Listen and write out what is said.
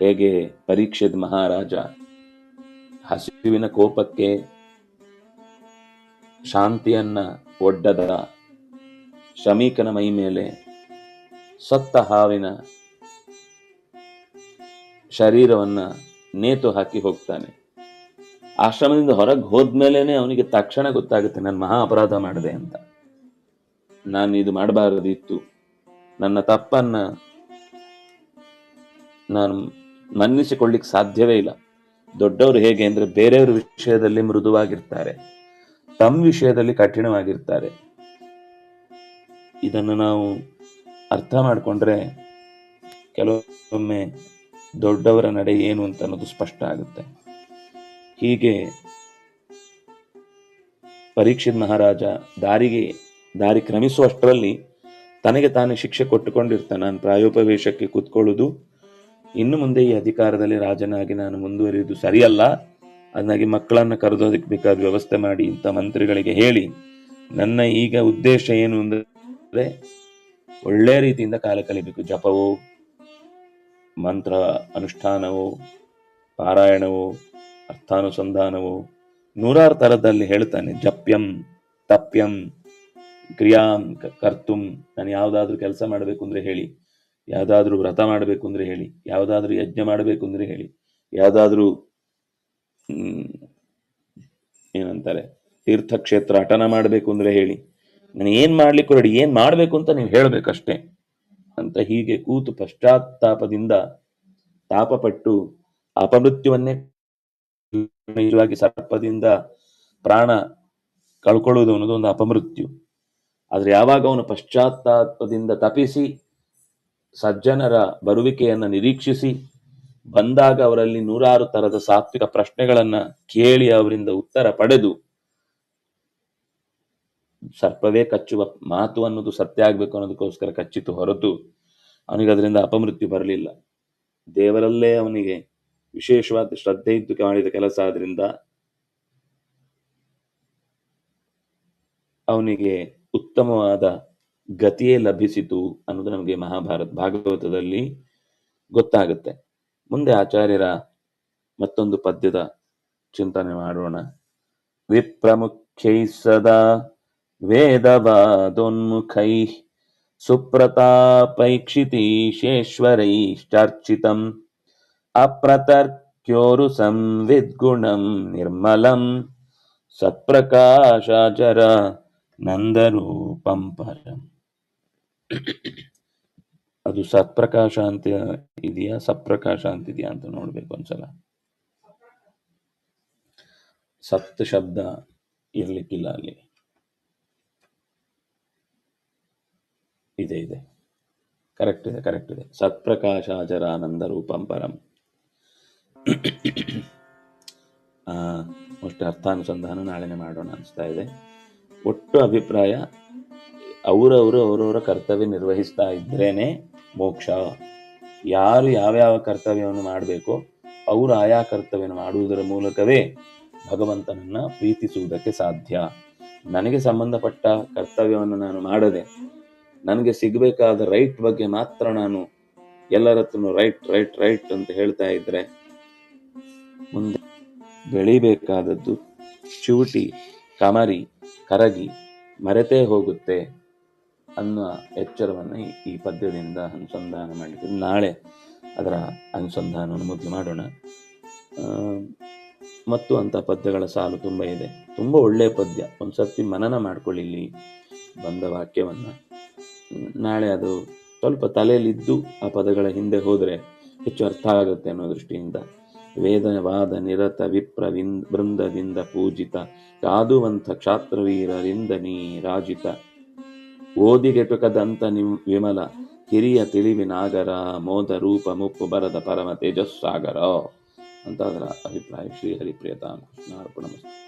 ಹೇಗೆ ಪರೀಕ್ಷೆದ ಮಹಾರಾಜ ಹಸಿವಿನ ಕೋಪಕ್ಕೆ ಶಾಂತಿಯನ್ನ ಒಡ್ಡದ ಶಮೀಕನ ಮೈ ಮೇಲೆ ಸತ್ತ ಹಾವಿನ ಶರೀರವನ್ನ ನೇತು ಹಾಕಿ ಹೋಗ್ತಾನೆ. ಆಶ್ರಮದಿಂದ ಹೊರಗೆ ಹೋದ್ಮೇಲೆನೆ ಅವನಿಗೆ ತಕ್ಷಣ ಗೊತ್ತಾಗುತ್ತೆ, ನಾನು ಮಹಾ ಅಪರಾಧ ಮಾಡಿದೆ ಅಂತ. ನಾನು ಇದು ಮಾಡಬಾರದಿತ್ತು. ನನ್ನ ತಪ್ಪನ್ನ ನಾನು ಮನ್ನಿಸಿಕೊಳ್ಳಿಕ್ ಸಾಧ್ಯವೇ ಇಲ್ಲ. ದೊಡ್ಡವರು ಹೇಗೆ ಅಂದ್ರೆ ಬೇರೆಯವ್ರ ವಿಷಯದಲ್ಲಿ ಮೃದುವಾಗಿರ್ತಾರೆ. ತಮ್ಮ ವಿಷಯದಲ್ಲಿ ಕಠಿಣವಾಗಿರ್ತಾರೆ. ಇದನ್ನು ನಾವು ಅರ್ಥ ಮಾಡಿಕೊಂಡ್ರೆ ಕೆಲವೊಮ್ಮೆ ದೊಡ್ಡವರ ನಡೆ ಏನು ಅಂತ ಅನ್ನೋದು ಸ್ಪಷ್ಟ ಆಗುತ್ತೆ. ಹೀಗೆ ಪರೀಕ್ಷಿತ್ ಮಹಾರಾಜ ದಾರಿಗೆ, ದಾರಿ ಕ್ರಮಿಸುವಷ್ಟರಲ್ಲಿ ತನಗೆ ತಾನೇ ಶಿಕ್ಷೆ ಕೊಟ್ಟುಕೊಂಡಿರ್ತಾನೆ. ನಾನು ಪ್ರಾಯೋಪವೇಶಕ್ಕೆ ಕೂತ್ಕೊಳ್ಳುವುದು ಇನ್ನು ಮುಂದೆ ಈ ಅಧಿಕಾರದಲ್ಲಿ ರಾಜನಾಗಿ ನಾನು ಮುಂದುವರಿಯುವುದು ಸರಿಯಲ್ಲ. ಅದನ್ನಾಗಿ ಮಕ್ಕಳನ್ನು ಕರೆದೋದಕ್ಕೆ ಬೇಕಾದ ವ್ಯವಸ್ಥೆ ಮಾಡಿ ಇಂಥ ಮಂತ್ರಿಗಳಿಗೆ ಹೇಳಿ. ನನ್ನ ಈಗ ಉದ್ದೇಶ ಏನು ಅಂದ್ರೆ ಒಳ್ಳೆ ರೀತಿಯಿಂದ ಕಾಲ ಕಲಿಬೇಕು. ಜಪವು, ಮಂತ್ರ ಅನುಷ್ಠಾನವು, ಪಾರಾಯಣವು, ಅರ್ಥಾನುಸಂಧಾನವು, ನೂರಾರು ತರದಲ್ಲಿ ಹೇಳ್ತಾನೆ. ಜಪ್ಯಂ, ತಪ್ಯಂ, ಕ್ರಿಯಾಂ ಕರ್ತುಂ, ನಾನು ಯಾವುದಾದ್ರೂ ಕೆಲಸ ಮಾಡಬೇಕು ಅಂದ್ರೆ ಹೇಳಿ. ಯಾವ್ದಾದ್ರು ವ್ರತ ಮಾಡಬೇಕು ಅಂದ್ರೆ ಹೇಳಿ, ಯಾವುದಾದ್ರೂ ಯಜ್ಞ ಮಾಡಬೇಕು ಅಂದ್ರೆ ಹೇಳಿ, ಯಾವುದಾದ್ರೂ ಏನಂತಾರೆ, ತೀರ್ಥಕ್ಷೇತ್ರ ಅಟನ ಮಾಡಬೇಕು ಅಂದ್ರೆ ಹೇಳಿ, ನಾನು ಏನ್ ಮಾಡ್ಲಿಕ್ಕೆ ರೆಡಿ ಏನ್ ಮಾಡ್ಬೇಕು ಅಂತ ನೀವು ಹೇಳ್ಬೇಕಷ್ಟೇ ಅಂತ ಹೀಗೆ ಕೂತು ಪಶ್ಚಾತ್ತಾಪದಿಂದ ತಾಪಪಟ್ಟು ಅಪಮೃತ್ಯುವನ್ನೇ ನಿಜವಾಗಿ ಸರ್ಪದಿಂದ ಪ್ರಾಣ ಕಳ್ಕೊಳ್ಳುವುದು ಅನ್ನೋದು ಒಂದು ಅಪಮೃತ್ಯು. ಆದ್ರೆ ಯಾವಾಗ ಅವನು ಪಶ್ಚಾತ್ತಾಪದಿಂದ ತಪಿಸಿ ಸಜ್ಜನರ ಬರುವಿಕೆಯನ್ನ ನಿರೀಕ್ಷಿಸಿ ಬಂದಾಗ ಅವರಲ್ಲಿ ನೂರಾರು ತರದ ಸಾತ್ವಿಕ ಪ್ರಶ್ನೆಗಳನ್ನ ಕೇಳಿ ಅವರಿಂದ ಉತ್ತರ ಪಡೆದು ಸರ್ಪವೇ ಕಚ್ಚುವ ಮಾತು ಅನ್ನೋದು ಸತ್ಯ ಆಗ್ಬೇಕು ಅನ್ನೋದಕ್ಕೋಸ್ಕರ ಕಚ್ಚಿತು ಹೊರತು ಅವನಿಗೆ ಅದರಿಂದ ಅಪಮೃತ್ಯು ಬರಲಿಲ್ಲ. ದೇವರಲ್ಲೇ ಅವನಿಗೆ ವಿಶೇಷವಾದ ಶ್ರದ್ಧೆ ಇದ್ದು ಮಾಡಿದ ಕೆಲಸ ಆದ್ರಿಂದ ಅವನಿಗೆ ಉತ್ತಮವಾದ ಗತಿಯೇ ಲಭಿಸಿತು ಅನ್ನೋದು ನಮಗೆ ಮಹಾಭಾರತ ಭಾಗವತದಲ್ಲಿ ಗೊತ್ತಾಗುತ್ತೆ. ಮುಂದೆ ಆಚಾರ್ಯರ ಮತ್ತೊಂದು ಪದ್ಯದ ಚಿಂತನೆ ಮಾಡೋಣ. ವಿಪ್ರಮುಖ್ಯೈ ಸದಾ ವೇದವಾದೋನ್ಮುಖೈ ಸುಪ್ರತಾಪೈಕ್ಷಿತೀಶೇಶ್ವರೈಶ್ಚಾರ್ಚಿತಂ ಅಪ್ರತರ್ಕ್ಯೋರು ಸಂವಿದ್ಗುಣಂ ನಿರ್ಮಲಂ ಸತ್ಪ್ರಕಾಶಾಚರ ನಂದರೂಪಂ ಪರಂ. ಅದು ಸತ್ಪ್ರಕಾಶ ಅಂತ ಇದೆಯಾ? ಸತ್ಪ್ರಕಾಶ ಅಂತ ಇದೆಯಾ ಅಂತ ನೋಡ್ಬೇಕು ಒಂದ್ಸಲ. ಸತ್ ಶಬ್ದ ಇರ್ಲಿಕ್ಕಿಲ್ಲ ಅಲ್ಲಿ. ಇದೆ ಇದೆ. ಕರೆಕ್ಟ್ ಇದೆ ಕರೆಕ್ಟ್ ಇದೆ. ಸತ್ಪ್ರಕಾಶ ಆನಂದ ರೂಪಂ ಪರಂ ಅಷ್ಟು ಅರ್ಥಾನುಸಂಧಾನ ನಾಳೆನೆ ಮಾಡೋಣ ಅನಿಸ್ತಾ ಇದೆ. ಒಟ್ಟು ಅಭಿಪ್ರಾಯ ಅವರವರು ಅವರವರ ಕರ್ತವ್ಯ ನಿರ್ವಹಿಸ್ತಾ ಇದ್ರೇನೆ ಮೋಕ್ಷ. ಯಾರು ಯಾವ್ಯಾವ ಕರ್ತವ್ಯವನ್ನು ಮಾಡಬೇಕೋ ಅವರು ಆಯಾ ಕರ್ತವ್ಯವನ್ನು ಮಾಡುವುದರ ಮೂಲಕವೇ ಭಗವಂತನನ್ನು ಪ್ರೀತಿಸುವುದಕ್ಕೆ ಸಾಧ್ಯ. ನನಗೆ ಸಂಬಂಧಪಟ್ಟ ಕರ್ತವ್ಯವನ್ನು ನಾನು ಮಾಡದೆ, ನನಗೆ ಸಿಗಬೇಕಾದ ರೈಟ್ ಬಗ್ಗೆ ಮಾತ್ರ ನಾನು ಎಲ್ಲರ ರೈಟ್ ರೈಟ್ ರೈಟ್ ಅಂತ ಹೇಳ್ತಾ ಇದ್ರೆ ಮುಂದೆ ಬೆಳಿಬೇಕಾದದ್ದು ಚೂಟಿ, ಕಮರಿ, ಕರಗಿ ಮರೆತೇ ಹೋಗುತ್ತೆ. ಅನ್ನೋ ಎಚ್ಚರವನ್ನು ಈ- ಪದ್ಯದಿಂದ ಅನುಸಂಧಾನ ಮಾಡಲಿಕ್ಕೆ ನಾಳೆ ಅದರ ಅನುಸಂಧಾನವನ್ನು ಮೊದಲು ಮಾಡೋಣ. ಮತ್ತು ಅಂಥ ಪದ್ಯಗಳ ಸಾಲು ತುಂಬ ಇದೆ. ತುಂಬ ಒಳ್ಳೆಯ ಪದ್ಯ. ಒಂದ್ಸರ್ತಿ ಮನನ ಮಾಡ್ಕೊಳ್ಳಿ ಇಲ್ಲಿ ಬಂದ ವಾಕ್ಯವನ್ನು. ನಾಳೆ ಅದು ಸ್ವಲ್ಪ ತಲೆಯಲ್ಲಿದ್ದು ಆ ಪದಗಳ ಹಿಂದೆ ಹೋದರೆ ಹೆಚ್ಚು ಅರ್ಥ ಆಗುತ್ತೆ ಅನ್ನೋ ದೃಷ್ಟಿಯಿಂದ. ವೇದವಾದ ನಿರತ ವಿಪ್ರ ಬೃಂದದಿಂದ ಪೂಜಿತ ಕಾದುವಂಥ ಕ್ಷಾತ್ರವೀರರಿಂದ ನೀ ರಾಜಿತ ಓದಿಗೆಟುಕದಂತ ನಿಮ್ ವಿಮಲ ಹಿರಿಯ ತಿಳಿವಿನಾಗರ ಮೋದ ರೂಪ ಮುಪ್ಪು ಬರದ ಪರಮ ತೇಜಸ್ಸಾಗರ, ಅಂತ ಅದರ ಅಭಿಪ್ರಾಯ ಶ್ರೀ ಹರಿಪ್ರಿಯತಾಮ ಕೃಷ್ಣ